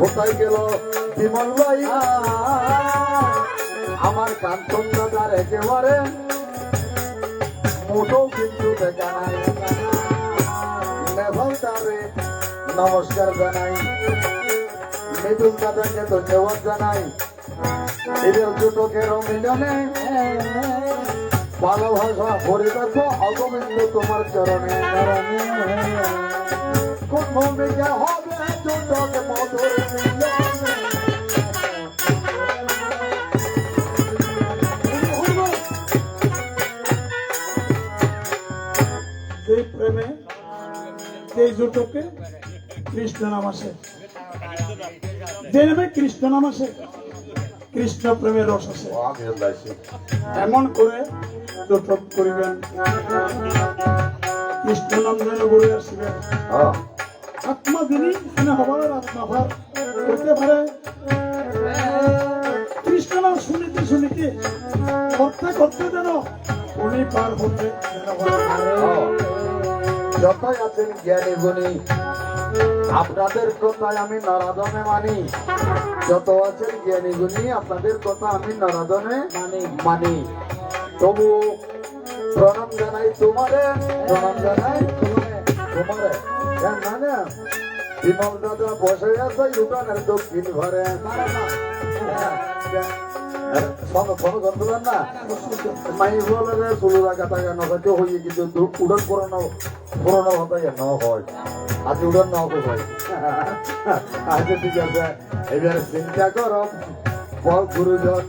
কোথায় গেল বিমল ভাই আমার কাঞ্চন দাদার একেবারে কিন্তু নমস্কার জানাই। মৃদুল দাদাকে ধন্যবাদ জানাই। এদের দুটোকের মিলনে? ভালোবাসা করে দেখো অগোবিন্দ তোমার চরণে। হবে? সেই প্রেমে সেই জুটোকে কৃষ্ণ নাম আসে যে নামে কৃষ্ণ নাম আসে কৃষ্ণ প্রেমের আছে। এমন করে জোটক করিবেন। কৃষ্ণ নাম যেন ঘুরে আসিবেন হ্যাঁ। আত্মা যিনি এখানে হবার আত্মা ভার করতে পারে কৃষ্ণ শুনিতে শুনিতে করতে করতে যেন উনি পার হতে যতই আছেন জ্ঞানী গুণী, আপনাদের কথায় আমি নরাদমে মানি। যত আছেন জ্ঞানী গুণী, আপনাদের কথা আমি নরাদমে মানি। মানি। তবু প্রণাম জানাই তোমারে, প্রণাম জানাই তোমারে তোমারে। হ্যাঁ, না না বিমল দাদা বসে আছে দোকানের দক্ষিণ ঘরে না মাই বলে চুলো রাখা টাকা নখাতে হয়ে কিন্তু উড়ন পুরনো পুরনো হতে ন হয় আজ উড়ন ন হয় আচ্ছা ঠিক আছে এবার চিন্তা করো বল গুরুজন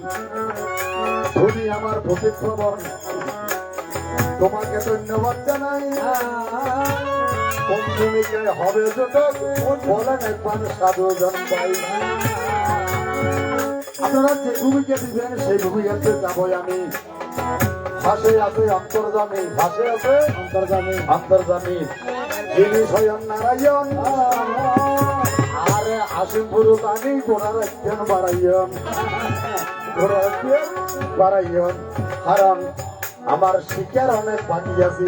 তুমি আমার প্রতিক্রমণ তোমাকে ধন্যবাদ জানাই কোন ভূমিকায় হবে জটক বলেন একবার আপনারা যে ভূমিকা দিবেন, সেই ভূমিকাতে যাবই আমি। ভাষে আছে অন্তর্জামী ভাষে আছে অন্তর্জামী। অন্তর্জামী। যিনি স্বয়ং নারায়ণ। আমি গোড়া রাখছেন বাড়াইয়ন গোড়া রাখছেন বাড়াইয়ন কারণ আমার শিকার অনেক বাকি আছে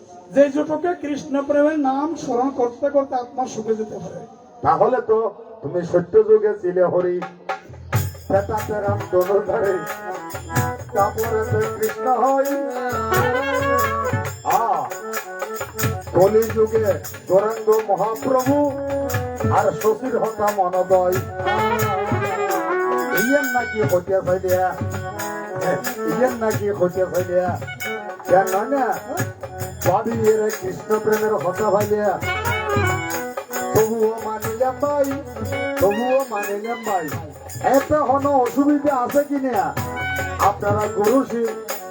যে জোটকে কৃষ্ণ প্রেমের নাম স্মরণ করতে করতে আত্মা সুখে যেতে পারে। তাহলে তো তুমি সত্য যুগে ছিলে হরি। কৃষ্ণ মহাপ্রভু আর শশীর হতা মনোদয়। নাকি হতিয়া ফাইলিয়া ইয়েন নাকি হতিয়া ফাইলিয়া কেন না? এর কৃষ্ণ প্রেমের হতা ফাইলিয়া তবুও মানিলাম ভাই তবুও মানিলাম ভাই এতে কোনো অসুবিধা আছে কি না? আপনারা গরু শিব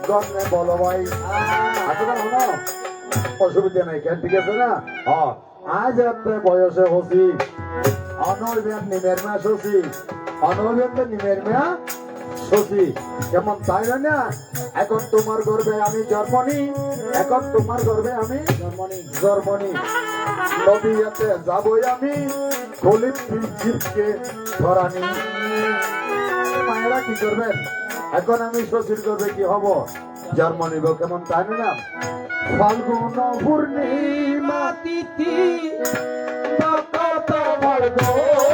গণে বলো ভাই। আছে না কোনো? অসুবিধা নাই কেন? ঠিক আছে না? হ্যাঁ। আজ আপনি বয়সে হসি। অনর্বেন নিমের মা শশী অনর্বেন নিমের মা শশী কেমন তাই হয় না? এখন তোমার গর্বে আমি জন্মনি এখন তোমার গর্বে আমি জন্মনি। জন্মনি। নদীয়াতে যাবই আমি খলিপ জীবকে ধরানি। মায়েরা কি করবেন? এখন আমি শশীর করবে কি হব? জন্ম নিব কেমন তাই না ফাল্গুন পূর্ণিমা তিথি জন্ম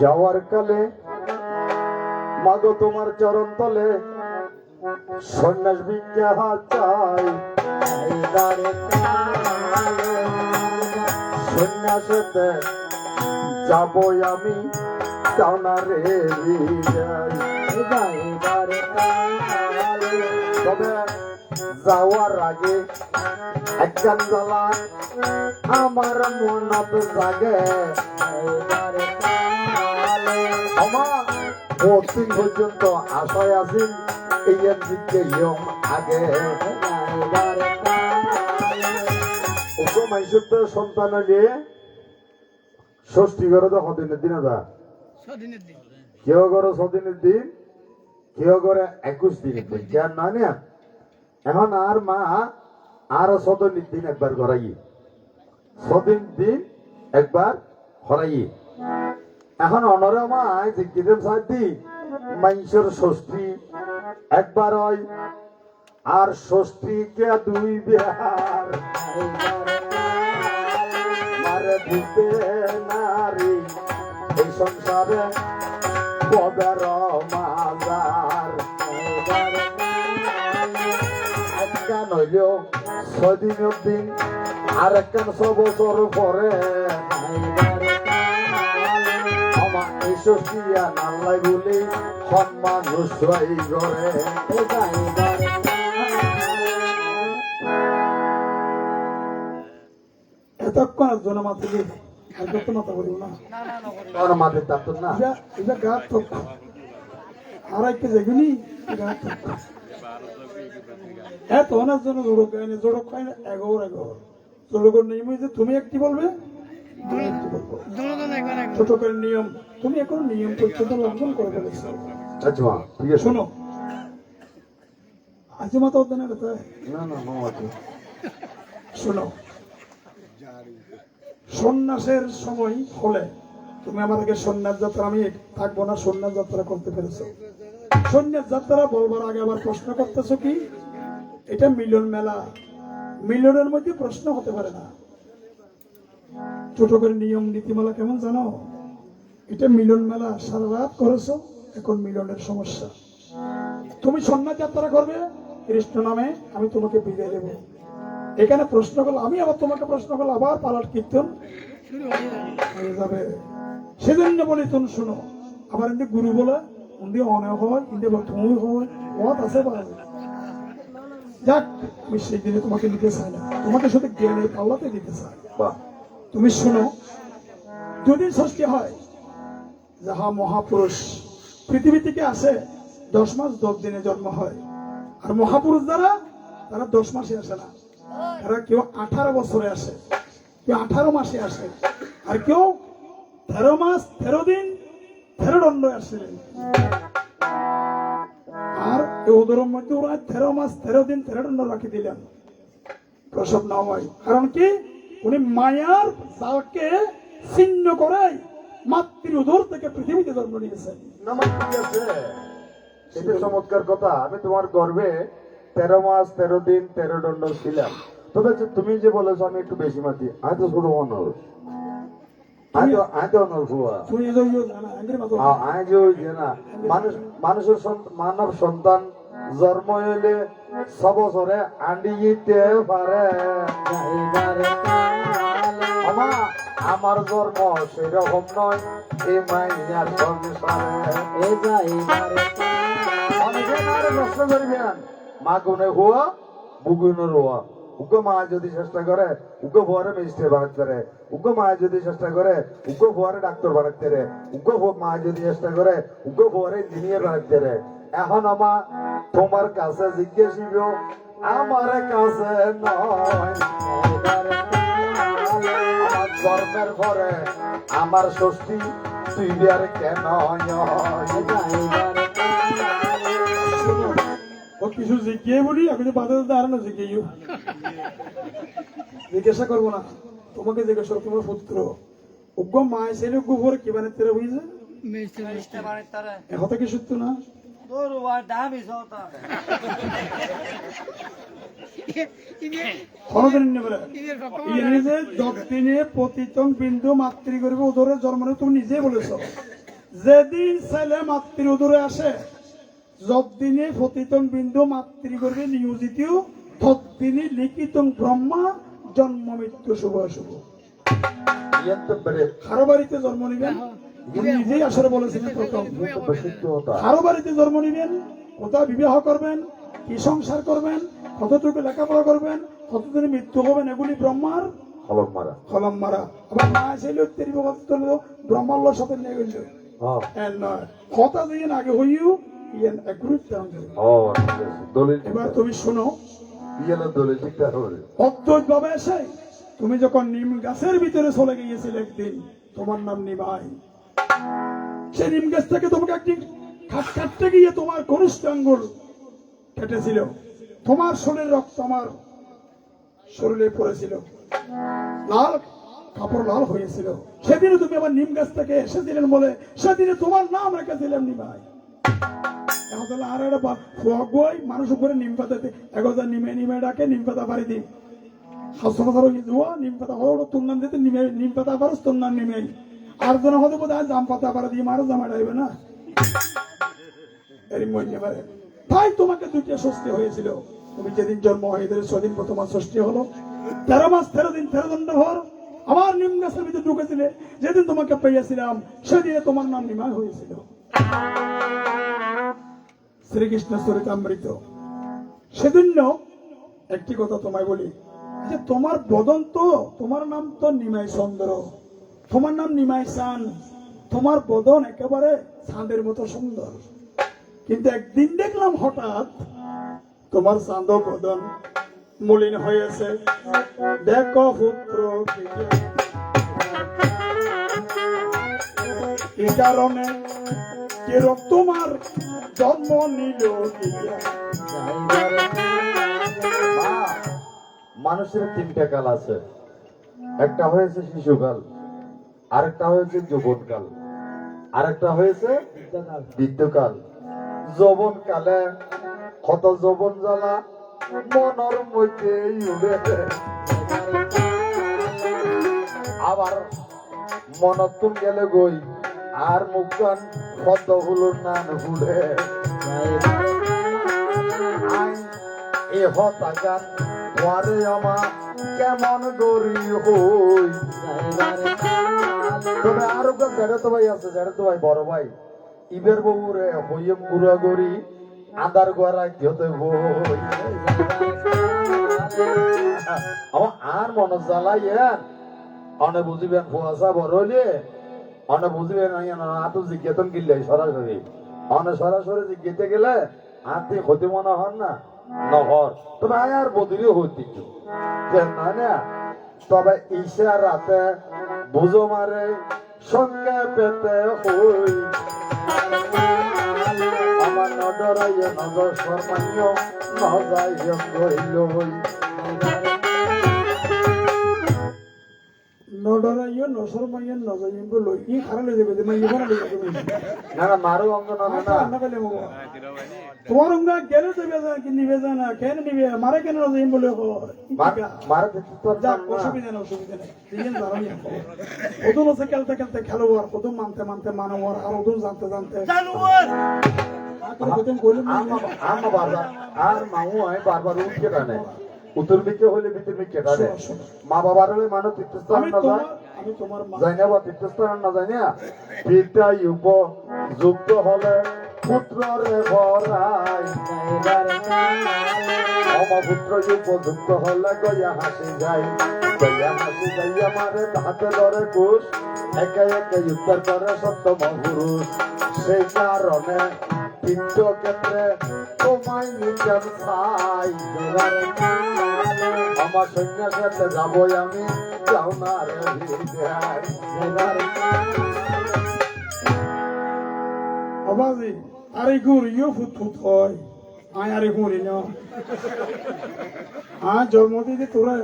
যাওয়ার কালে মাগো তোমার চরণ তলে সন্ন্যাস হাত চাই। যাব আমি তবে যাওয়ার আগে একখান জ্বালা আমার মনত জাগে। আমার পর্যন্ত আশায় আছি, এই দিকে আগে। মাইসুর তো সন্তান নিয়ে ষষ্ঠী করে তো সদিনের দিন দা কেউ করে ছদিনের দিন কেউ করে একুশ দিনের দিন। যার না না এখন আর মা আর ছদিনের দিন একবার করাই ছদিন দিন একবার হরাই এখন অনরে যে কিরম সাথী মাইসের ষষ্ঠী একবার হয়। আর ষষ্ঠী কে দুই বিহার। দিতে নারী, এই সংসারে পদের মাজার। একটা নইলেও ছদিনের দিন আর একটা ছ বছর পরে আমার এই ষষ্ঠী নাল্লাই বলে এতক্ষণ একজন মাথা দিয়ে আর যত মাথা বলিব না? তোর মাঝে তার না। এটা এটা তো। আর একটা যেগুলি গাত তো। হ্যাঁ তোমার জন্য জোড়ক খায় না জোড়ক খায় না এগোর এগোর। জোড়কের নিয়ম যে তুমি একটি বলবে? আমি ছোট করে নিয়ম। তুমি এখন নিয়ম পর্যন্ত লঙ্ঘন করে ফেলেছো। শোনো। আজ মাথা না শোনো। সন্ন্যাসের সময় হলে তুমি আমাদেরকে সন্ন্যাস যাত্রা, আমি থাকব না, সন্ন্যাস যাত্রা করতে পেরেছ। সন্ন্যাস যাত্রা বলবার আগে আবার প্রশ্ন করতেছো কি? এটা মিলন মেলা। মিলনের মধ্যে প্রশ্ন হতে পারে না। ছোট করে নিয়ম, নীতিমালা কেমন জানো? এটা মিলন মেলা, সারা রাত করেছ, এখন মিলনের সমস্যা। তুমি সন্ন্যাস যাত্রা করবে, কৃষ্ণ নামে আমি তোমাকে বিদায় দেবো। এখানে প্রশ্ন করল আমি আবার তোমাকে প্রশ্ন করল আবার পালার কীর্তন হয়ে যাবে। সেজন্য বলি তুমি শুনো আবার এমনি গুরু বলে উনি অনে হয় কিন্তু তুমি হয় মত আছে পাওয়া যায়। যাক আমি সেই দিনে তোমাকে নিতে চাই না। তোমাকে শুধু জ্ঞানের পাল্লাতে দিতে চাই। বাহ। তুমি শুনো দুদিন ষষ্ঠী হয় যাহা মহাপুরুষ পৃথিবী থেকে আসে দশ মাস দশ দিনে জন্ম হয়। আর মহাপুরুষ দ্বারা তারা দশ মাসে আসে না। তারা কেউ আঠারো বছরে আসে, কেউ আঠারো মাসে আসে, আর কেউ তেরো মাস, তেরো দিন, তেরো দণ্ড আসছিলেন আর ওদের মধ্যে ওরা তেরো মাস, তেরো দিন, তেরো দণ্ড রাখি দিলেন। প্রসব না হয়। কারণ কি? উনি মায়ার জালকে ছিন্ন করে মাতৃ উদর থেকে পৃথিবীতে জন্ম নিয়েছেন। চমৎকার কথা। আমি তোমার গর্বে তেরো মাস তেরো দিন তেরো দণ্ড ছিলাম। তবে তুমি যে বলেছ আমি একটু বেশি মাতি। আমি তো শুধু অনর মানুষের মানব সন্তান জন্ম হইলে ছ বছরে আন্ডিতে পারে। আমার জন্ম সেরকম নয় এই মাইয়ার সংসারে। অনেকে না প্রশ্ন করবেন মা কোনে হুয়া বুগুনের হুয়া উগ্র মা যদি চেষ্টা করে উগ্র ভুয়ারে ম্যাজিস্ট্রেট বানাতে রে উগ্র মা যদি চেষ্টা করে উগ্র ভুয়ারে ডাক্তার বানাতে রে উগ্র মা যদি চেষ্টা করে উগ্র ভুয়ারে ইঞ্জিনিয়ার বানাতে রে এখন আমা তোমার কাছে জিজ্ঞেসিব আমার কাছে নয় জন্মের আমার ষষ্ঠী, তুই বিয়ার কেন কিছু জিজ্ঞেস বলি আমি তো বাধা দিতে আর না জিজ্ঞেস জিজ্ঞাসা করব না। তোমাকে জিজ্ঞাসা করব, তোমার পুত্র। উগ্র মায় ছেলে উগ্র ভোর কি বানে তেরা Mr. এখন কি সত্য না? মাতৃ করবে উদরে জন্ম নেবে তুমি নিজে বলেছ। যেদিন ছেলে মাতৃ উদরে আসে যতদিনে পতিতং বিন্দু মাতৃ করবে নিয়োজিত ততদিনে লিখিত ব্রহ্মা জন্ম মৃত্যু শুভ শুভ কারও বাড়িতে জন্ম নিবেন। নিজেই আসলে বলেছিলেন প্রথম কারও বাড়িতে জন্ম নিবেন কোথায় বিবাহ করবেন কি সংসার করবেন কতটুকু লেখাপড়া করবেন কতদিনে মৃত্যু হবেন এগুলি ব্রহ্মার হলম মারা কলম মারা আবার মা ছিল তেরি বাবা তো ব্রহ্মাল্লোর সাথে নিয়ে গেল। হ্যাঁ। নয়। কথা দিয়ে আগে হইও ইয়েন এগ্রুপ দলিল এবার তুমি শোনো। ইয়েলো দলিল হবে এসে তুমি যখন নিম গাছের ভিতরে চলে গিয়েছিলে একদিন তোমার নাম নিমাই সেই নিম গাছ থেকে তোমাকে একদিন খাট কাটতে গিয়ে তোমার কনিষ্ঠ আঙ্গুল কেটেছিল। তোমার শরীরের রক্ত আমার শরীরে পড়েছিল। লাল কাপড় লাল হয়েছিল। সেদিনে তুমি আবার নিম গাছ থেকে এসেছিলেন বলে সেদিনে তোমার নাম রেখেছিলেন নিমাই এখন আর একটা বই মানুষ উপরে নিম পাতাতে নিমে নিমে ডাকে, নিম পাতা পারি দিই। হাসপাতাল হয়ে যাওয়া নিম পাতা হলো দিতে নিমে, নিম পাতা আর জন হতে বোধ হয় জাম পাতা পারা দিয়ে মারো জামা ডাইবে না? এরই মনে পারে তাই তোমাকে দুইটা ষষ্ঠী হয়েছিল। তুমি যেদিন জন্ম হয়েছিল, সেদিন পর তোমার ষষ্ঠী হলো। তেরো মাস, তেরো দিন, তেরো দণ্ড ভর, আমার নিম গাছের ভিতরে ঢুকেছিলে। যেদিন তোমাকে পেয়েছিলাম, সেদিনে তোমার নাম নিমায় হয়েছিল। শ্রীকৃষ্ণ চরিতামৃত। সেজন্য একটি কথা তোমায় বলি, যে তোমার বদন তো, তোমার নাম তো নিমাই চন্দ্র, তোমার নাম নিমাই চান তোমার বদন একেবারে চাঁদের মতো সুন্দর। কিন্তু একদিন দেখলাম হঠাৎ তোমার চাঁদ বদন মলিন হয়েছে। দেখো পুত্র এই কারণে কিরক তোমার জন্ম নিল মানুষের তিনটা কাল আছে। একটা হয়েছে শিশুকাল, আরেকটা হয়েছে যৌবনকাল, আরেকটা হয়েছে বৃদ্ধকাল যৌবন কালে কত যৌবন জ্বালা, মনের মধ্যে আবার মনত গেলে গই, আর মুখখান নান হুড়ে আই এ হতাগান তোয়ারে আমা কেমন গরি হই তবে আরও জেঠা তো ভাই আছে জেঠা তো ভাই, বড় ভাই। ইবের বউ রে হইম গুড়া গরি আদার গোয়ারা গিয়তে বই আমার আর মন জ্বালাইয়েন, অনে বুঝিবেন ফুয়াশা বড় হইলে অনে বুঝিবেন আতো জিজ্ঞেতন কিনলে সরাসরি। অনে সরাসরি জিজ্ঞেতে গেলে আতি ক্ষতি মনে হন না? নহর। তবে আর বদিরিও হইতে না না। তবে ঈশা রাতে বুঝো মারে, সঙ্গে পেতে হই। আমার নডরাইয়ে নজর শর্মাইয় নজাইয় গইল হই। নসর মাইয়া নজাইম বলো ই খারালে দেবে যে মাইয়া খারালে দেবে না না মারো অঙ্গ না না। না রান্না করলে তোমার অঙ্গা কেন দেবে না কি নিবে না কেন নিবে মারে কেন নজাইম বলে মার- মারা তো আর যাক না। অসুবিধা নেই অসুবিধা নেই। দিন দাঁড়ানি খেলতে খেলতে খেলোয়াড় কত মানতে মানতে মানবার আর কত জানতে জানতে বারবার আর মাও হয় বারবার উঠকে টানে উত্তর দিকে হইলে ভিতর দিকে টানে মা বাবার হলে মানুষ তীর্থস্থান না যায়? আমি তোমার মা না বা তীর্থস্থান না যায় না? পিতা ইউপ যুক্ত হলে পুত্ররে ভরাই অমপুত্র উপযুক্ত হলে গয়া হাসি যাই গয়া হাসি যাই আমার হাতে ধরে কুশ। একে একে উত্তর করে সপ্তম পুরুষ। সেই কারণে ক্ষেত্রে তোমায় আমার যাব আমি যাও না রে বিদায়। আরে গুড়িও ফুট ফুট হয়। আয় আরে গুড়ি না আ জন্ম দিদি তোরা।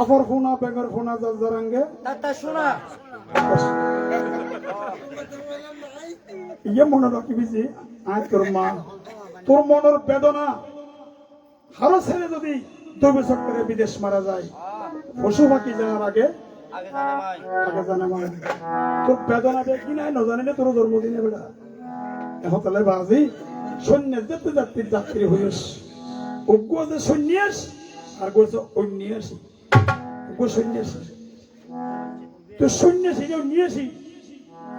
আফর ফোনা বেগর ফোনা যার যারাঙ্গে শোনা। ইয়ে মনে রাখিবি যে আয় তোর মা। তোর মনের বেদনা হারো ছেড়ে যদি দৈবচক করে বিদেশ মারা যায়। পশু পাখি যাওয়ার আগে আগে জানে তোর বেদনা দেখি নাই নজানিলে তোর জন্মদিনে বেড়া এখন তাহলে বাজি সন্ন্যাস যেতে যাত্রীর যাত্রী হইস। অজ্ঞ যে সন্ন্যাস আর গোছ অন্যাসী অজ্ঞ সন্ন্যাসী তো সন্ন্যাসী যে নিয়েছি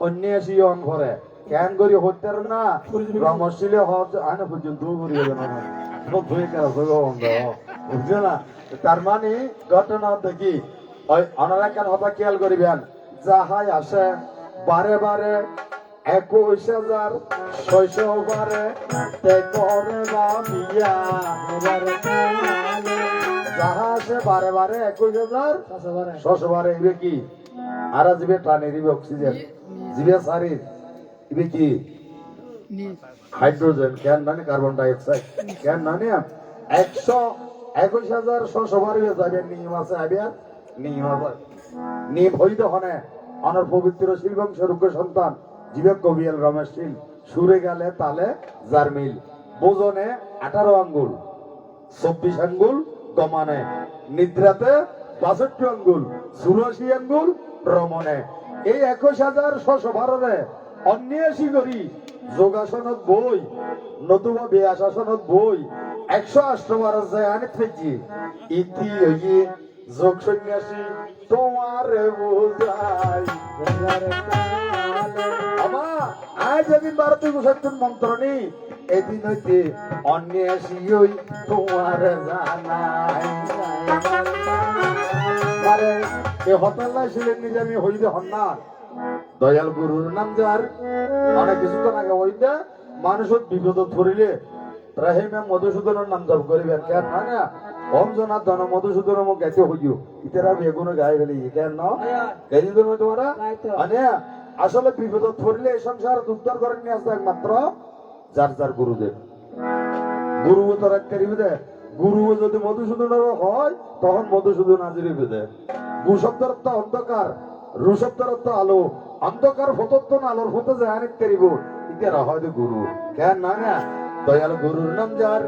সন্ন্যাসী অন করে কেন করি হতে না? ব্রহ্মশীলে হজ আনে পর্যন্ত করি বুঝছ না। তার মানে ঘটনা দেখি ওই অনারা কেন হতা খেয়াল করিবেন যাহাই আসে বারে বারে একুশ হাজার ছয়শো বারে তে করে বা বিয়া যাহা আসে বারে বারে একুশ হাজার ছশো বারে। ইবে কি? আর জিবে টানে দিবে অক্সিজেন। হাইড্রোজেন? Carbon dioxide? কেন নানি একশো একুশ হাজার ছশো বারে যাবে নিয়ম আছে নিয়ম আছে। নিয়ম হইতে হনে অনর পবিত্র স্বরূপ সন্তান জীবক কবিয়াল রমেশ শীল সুরে গেলে তালে জারমিল বোজনে আঠারো আঙ্গুল চব্বিশ আঙ্গুল গমানে। নিদ্রাতে বাষট্টি আঙ্গুল চুরাশি আঙ্গুল ভ্রমণে এই একুশ হাজার ছশো বারোরে অন্যাসী করি। যোগাসনত বই নতুবা বিয়াসাসনত বই একশো আষ্টবার যায় আনে ফেজি। ইতি হইয়ে যোগ সন্ন্যাসী তোমার বুঝাই। আমা আজ যেদিন ভারতীয় গোসাইতুন মন্ত্র নি এদিন হইতে তোমার জানাই আরে এ হতাল্লা ছিলেন নিজে আমি হইতে হন না। দয়াল গুরুর নাম যার অনেক কিছুক্ষণ আগে হইতে মানুষের বিপদ ধরিলে রাহিমে মধুসূদনের নাম জপ করিবেন। কেন না না? ওম জনা ধন মধুসূদন মোক গাইতে হইও। ইতারা বেগুনো গাই ফেলি কেন? ন তোমরা মানে আসলে বিপদ ধরিলে এই সংসার উদ্ধার করেন নিয়ে আসতে একমাত্র যার যার গুরুদেব। গুরু তো রাখতে দে গুরু যদি মধুসূদন হয়, তখন মধুসূদন হাজির দে গু শব্দের অর্থ অন্ধকার রু শব্দের অর্থ আলো। অন্ধকার ফতত্ব না, আলোর ফতে যায় অনেক তেরিব ইতারা হয়তো গুরু। কেন না না? দয়াল গুরুর নাম যার?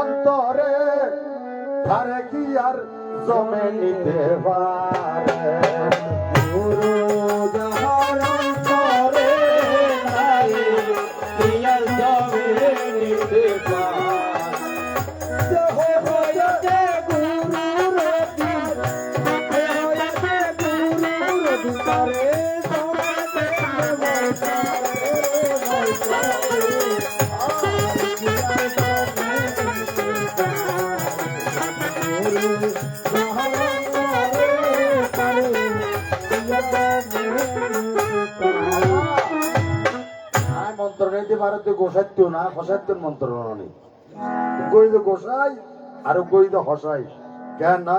অন্তরে তারে কি আর জমে নিতে পারে গুরুর দিদারে জমাতে বৈতারে, বৈতারে। মন্ত্র নিতে ভারতে গোসাইত্য না ফসাইত্য মন্ত্র ননি গইদ গোসাই? আর গইদ হসাই? কেন না?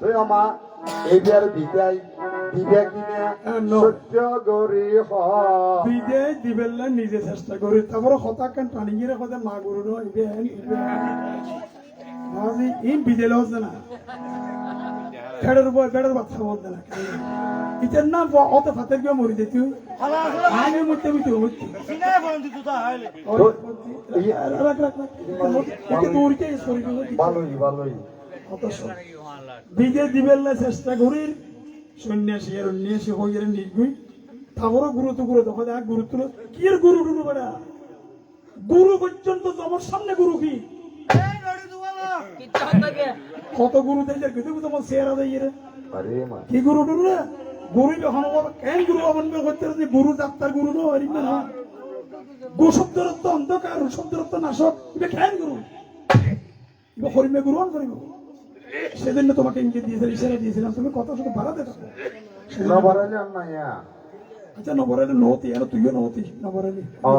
তুই আমা এই বিয়ার বিদায় দিবে কিনা হ। নিজে চেষ্টা করি তারপরে হতা কেন টানি গিয়ে কথা মা গুরু ন ইবে। মাঝি ইন বিদেলে হচ্ছে না ফেডের উপর ফেডের বাচ্চা বলতে না ইটার নাম অত ফাতের কেউ মরি আমি মরতে মরতে মরতে বিজে দিবেন চেষ্টা করি সন্ন্যাসী আর সন্ন্যাসী হয়ে গেলে নির্গুই তারপরও গুরুত্ব গুরু দেখো দেখ গুরুত্ব কি এর গুরু টুরু বেড়া গুরু পর্যন্ত তোমার সামনে গুরু কি? কত গুরু দেয় কিন্তু তোমার সেরা দেয় রে কি গুরু টুরু রে গুরু যখন কেন গুরু হবেন বে করতে রে? গুরু ডাক্তার গুরু নো হরি না? গু শব্দের অর্থ অন্ধকার শব্দের অর্থ নাশক ইবে কেন গুরু? হরিমে গুরু অন করিব? সেদিন তোমাকে ইঙ্গিত দিয়েছিলাম ইশারা দিয়েছিলাম তুমি কথা শুধু বাড়াতে থাকো। না আচ্ছা নবরালি নহতি আর তুইও নহতি নবরালি ও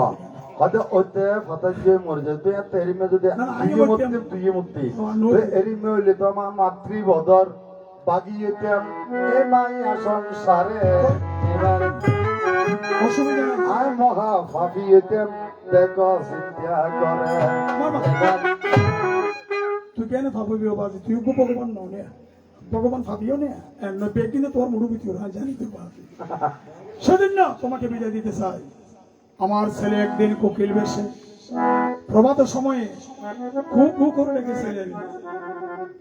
হয়তো ওতে তুই যদি আমি মুক্তি মুক্তি। হইলে তো আমার এ মাইয়া সংসারে আয় মহা ভাবিয়েতাম দেখো চিন্তা করে। কেন ভাববি ও বাজি তুই উপর ভগবান নে। ভাবিও নে। নব্বে কিন্তু তোর মুড়ু বিতিও না জানি ভাবি সেদিন না তোমাকে বিদায় দিতে চাই। আমার ছেলে একদিন কোকিল বেশে। প্রভাত সময়ে খুব খুব করে লেগেছিলেন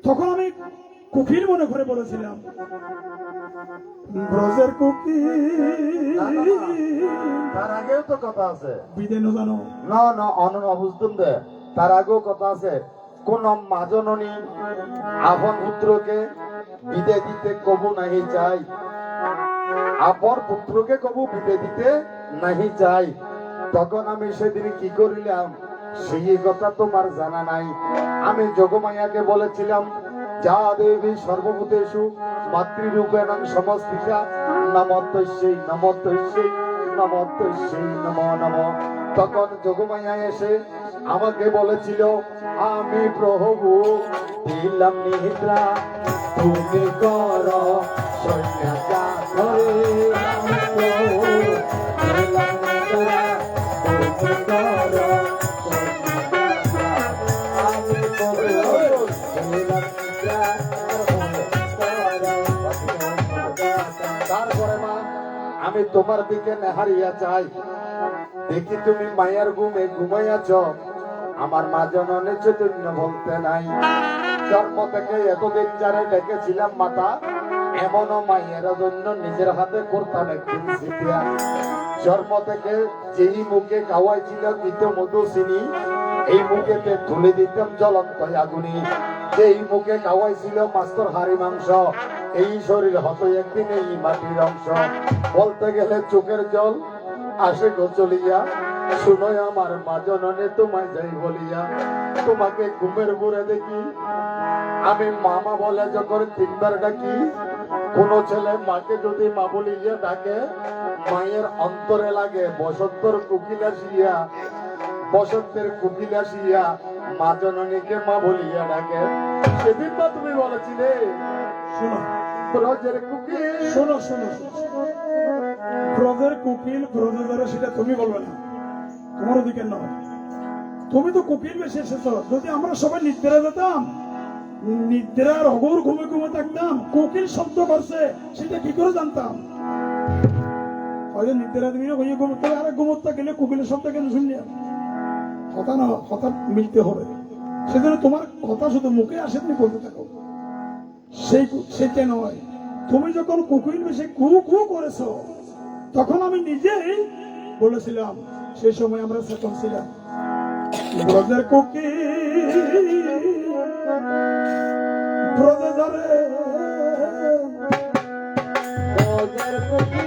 তখন আমি কুকিল মনে করে বলেছিলাম ব্রজের কুকিল তার আগেও তো কথা আছে। বিদে জানো। না না অনন অবুঝতুম দে। তার আগেও কথা আছে। কোন মাজননী, আপন পুত্রকে বিদে দিতে কবু নাহি চাই। আপন পুত্রকে কবু বিদে দিতে নাহি চাই। তখন আমি সেদিন কি করিলাম? সেই কথা তোমার জানা নাই। আমি যোগমায়াকে বলেছিলাম, যা দেবী সর্বভূতেষু মাতৃরূপেণ সমস্তিকা নমতস্যই নমতস্যই নমতস্যই নম নম। তখন যোগমায়া এসে আমাকে বলেছিল আমি প্রভু দিলাম নিদ্রা তুমি কর তারপরে মা আমি তোমার দিকে নেহারিয়া চাই দেখি তুমি মায়ের ঘুমে ঘুমাইয়াছ। আমার মা জননে চৈতন্য বলতে নাই। জন্ম থেকে এতদিন যারে ডেকেছিলাম মাতা, এমনও মায়ের জন্য নিজের হাতে করতাম একদিন সিপিয়া জন্ম থেকে যেই মুখে খাওয়াইছিল দিত মধু চিনি, এই মুখেতে তুলে দিতাম জ্বলন্ত আগুনি। যেই মুখে খাওয়াইছিল মাস্তর হাড়ি মাংস, এই শরীর হতো একদিন এই মাটির অংশ। বলতে গেলে চোখের জল আসে গো চলিয়া। শুনো আমার মা জননে তোমায় যাই বলিয়া। তোমাকে ঘুমের বুড়ে দেখি। আমি মামা বলে যখন তিনবার ডাকি কোন ছেলে মাকে যদি মা বলিয়া ডাকে মায়ের অন্তরে লাগে বসন্তর কুকিল আসিয়া বসন্তের কুকিল আসিয়া মা জননীকে মা বলিয়া ডাকে। সেদিন তো তুমি বলেছিলে শোনো। ব্রজের কুকিল শোনো শোনো। ব্রজের কুকিল ব্রজে যারা সেটা তুমি বলবে না। তোমার অধিকার নয় তুমি তো কুকিল বেশি এসেছ। যদি আমরা সবাই নিদ্রা যেতাম, নিদ্রার অগর ঘুমে ঘুমে থাকতাম, কোকিল শব্দ করছে, সেটা কি করে জানতাম? হয়তো নিদ্রা হয়ে ঘুমোতে আর ঘুমোতে গেলে কোকিলের শব্দ কেন শুনলি? কথা না, কথা মিলতে হবে। সেজন্য তোমার কথা শুধু মুখে আসে তুমি বলতে থাকো। সেই সেটা নয় তুমি যখন কুকুর বেশি কু কু করেছ তখন আমি নিজেই বলেছিলাম সেই সময় আমরা সচল ছিলাম। ব্রজের কুকি ব্রজে ধরে। ব্রজের কুকিল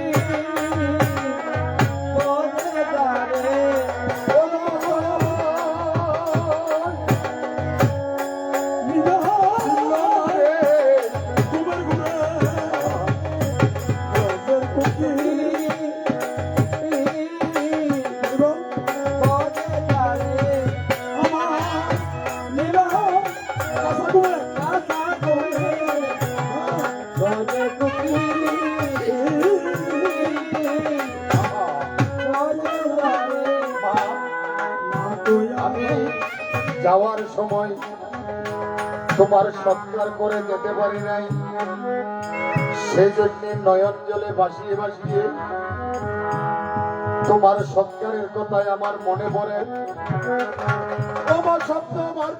সৎকার করে যেতে পারি নাই। সেই জন্য নয়ন জলে ভাসিয়ে ভাসিয়ে তোমার সৎকারের কথাই আমার মনে পড়ে। তোমার শব্দ আমার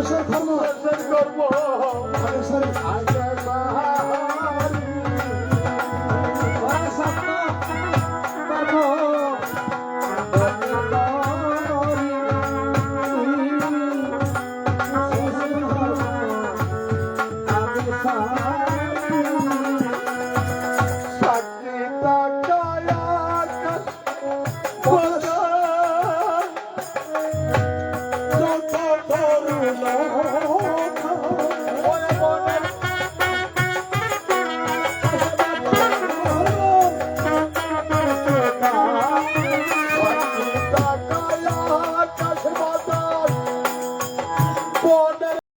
মানুষের